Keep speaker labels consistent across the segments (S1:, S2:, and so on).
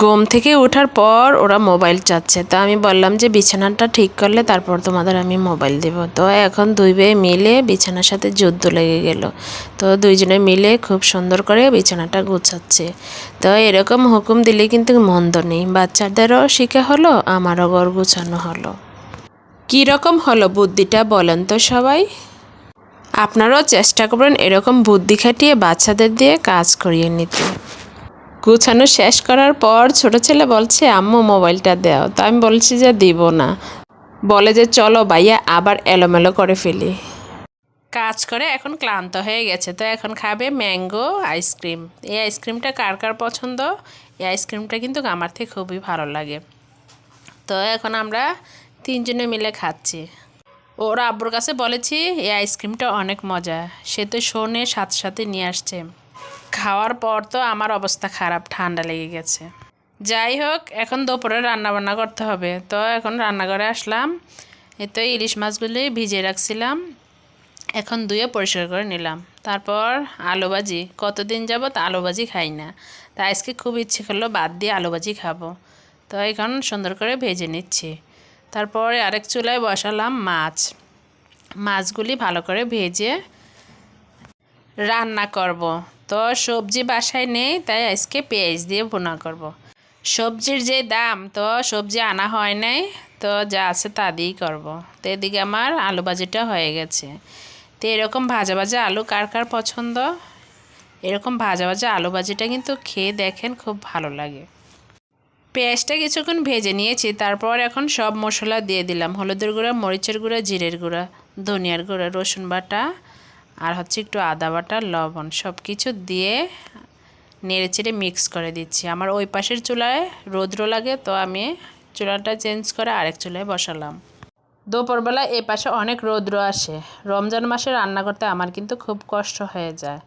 S1: ঘুম থেকে ওঠার পর ওরা মোবাইল চাচ্ছে। তো আমি বললাম যে, বিছানাটা ঠিক করলে তারপর তোমাদের আমি মোবাইল দেব। তো এখন দুই ভাই মিলে বিছানার সাথে যুদ্ধ লেগে গেল। তো দুইজনে মিলে খুব সুন্দর করে বিছানাটা গুছাচ্ছে। তো এরকম হুকুম দিলে কিন্তু মন্দ নেই। বাচ্চাদেরও শিখা হলো, আমারও ঘর গুছানো হলো। কী রকম হলো বুদ্ধিটা বলেন তো সবাই? আপনারাও চেষ্টা করবেন এরকম বুদ্ধি খাটিয়ে বাচ্চাদের দিয়ে কাজ করিয়ে নিতে। গুছানো শেষ করার পর ছোট ছেলে বলছে, আম্মু, মোবাইলটা দাও। তো আমি বলছি যে, দিব না। বলে যে, চলো ভাইয়া, আবার এলোমেলো করে ফেলি। কাজ করে এখন ক্লান্ত হয়ে গেছে। তো এখন খাবে ম্যাঙ্গো আইসক্রিম। এই আইসক্রিমটা কার কার পছন্দ? এই আইসক্রিমটা কিন্তু আমার থেকে খুবই ভালো লাগে। তো এখন আমরা তিনজনে মিলে খাচ্ছি। ওর আব্বুর কাছে বলেছি, এই আইসক্রিমটা অনেক মজা। সে তো শোনে সাথে সাথে নিয়ে আসছে। খাওয়ার পর তো আমার অবস্থা খারাপ, ঠান্ডা লেগে গেছে। যাই হোক, এখন দুপুরে রান্না বান্না করতে হবে। তো এখন রান্নাঘরে আসলাম। এই তো ইলিশ মাছগুলি ভিজিয়ে রাখছিলাম। এখন ধুয়ে পরিষ্কার করে নিলাম। তারপর আলু ভাজি। কতদিন যাবত আলু ভাজি খাই না। তা আজকে খুব ইচ্ছে করল বাদ দিয়ে আলু ভাজি খাব। তো এখন সুন্দর করে ভেজে নিচ্ছি। তারপরে আরেক চুলায় বসালাম মাছ। মাছগুলি ভালো করে ভেজে রান্না করব। তো সবজি বাসায় নেই, তাই আজকে পেঁয়াজ দিয়ে ভুনা করব। সবজির যে দাম, তো সবজি আনা হয় নাই, তো যা আছে তা দিয়েই করব। তো এদিকে আমার আলু ভাজিটা হয়ে গেছে। তো এরকম ভাজা ভাজা আলু কার কার পছন্দ? এরকম ভাজা ভাজা আলু ভাজিটা কিন্তু খেয়ে দেখেন খুব ভালো লাগে। পেঁয়াজটা কিছুক্ষণ ভেজে নিয়েছি, তারপর এখন সব মশলা দিয়ে দিলাম। হলুদের গুঁড়া, মরিচের গুঁড়া, জিরের গুঁড়া, ধনিয়ার গুঁড়া, রসুন বাটা, আর হচ্ছে একটু আদা বাটা, লবণ সব কিছু দিয়ে নেড়ে চেড়ে মিক্স করে দিচ্ছি। আমার ওই পাশের চুলায় রৌদ্র লাগে, তো আমি চুলাটা চেঞ্জ করে আরেক চুলায় বসালাম। দুপুরবেলা এ পাশে অনেক রৌদ্র আসে। রমজান মাসে রান্না করতে আমার কিন্তু খুব কষ্ট হয়ে যায়।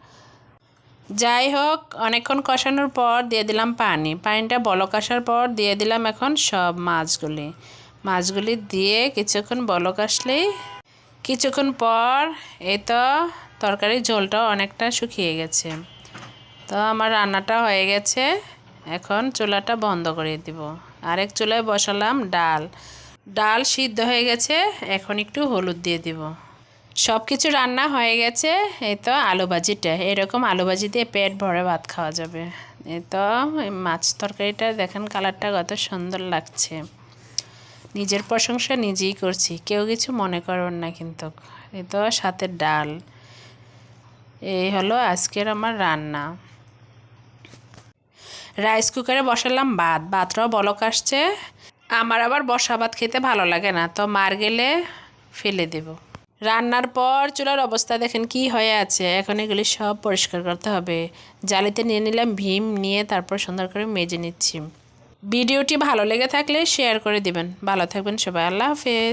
S1: যাই হোক, অনেকক্ষণ কষানোর পর দিয়ে দিলাম পানি। পানিটা বলক আসার পর দিয়ে দিলাম এখন সব মাছগুলি। মাছগুলি দিয়ে কিছুক্ষণ বলক আসলেই কিছুক্ষণ পর এই তো তরকারির ঝোলটাও অনেকটা শুকিয়ে গেছে। তো আমার রান্নাটা হয়ে গেছে। এখন চুলাটা বন্ধ করে দিব। আরেক চুলায় বসালাম ডাল। ডাল সিদ্ধ হয়ে গেছে। এখন একটু হলুদ দিয়ে দিব। সব কিছু রান্না হয়ে গেছে, এই তো আলু ভাজিটা। এরকম আলু ভাজি দিয়ে পেট ভরে ভাত খাওয়া যাবে। এই তো মাছ তরকারিটা দেখেন কালারটা কত সুন্দর লাগছে। নিজের প্রশংসা নিজেই করছি, কেউ কিছু মনে করবেন না কিন্তু। এই তো সাথে ডাল। এই হলো আজকের আমার রান্না। রাইস কুকারে বসালাম ভাত, ভাতটাও বলক আসছে। আমার আবার বসা ভাত খেতে ভালো লাগে না, তো মার গেলে ফেলে দেব। রান্নার পর চুলার অবস্থা দেখেন কি হয়ে আছে। এখন এগুলি সব পরিষ্কার করতে হবে। জালিতে নিয়ে নিলাম ভীম, নিয়ে তারপর সুন্দর করে মেজে নিচ্ছি। ভিডিওটি ভালো লেগে থাকলে শেয়ার করে দিবেন। ভালো থাকবেন সবাই। আল্লাহ হাফেজ।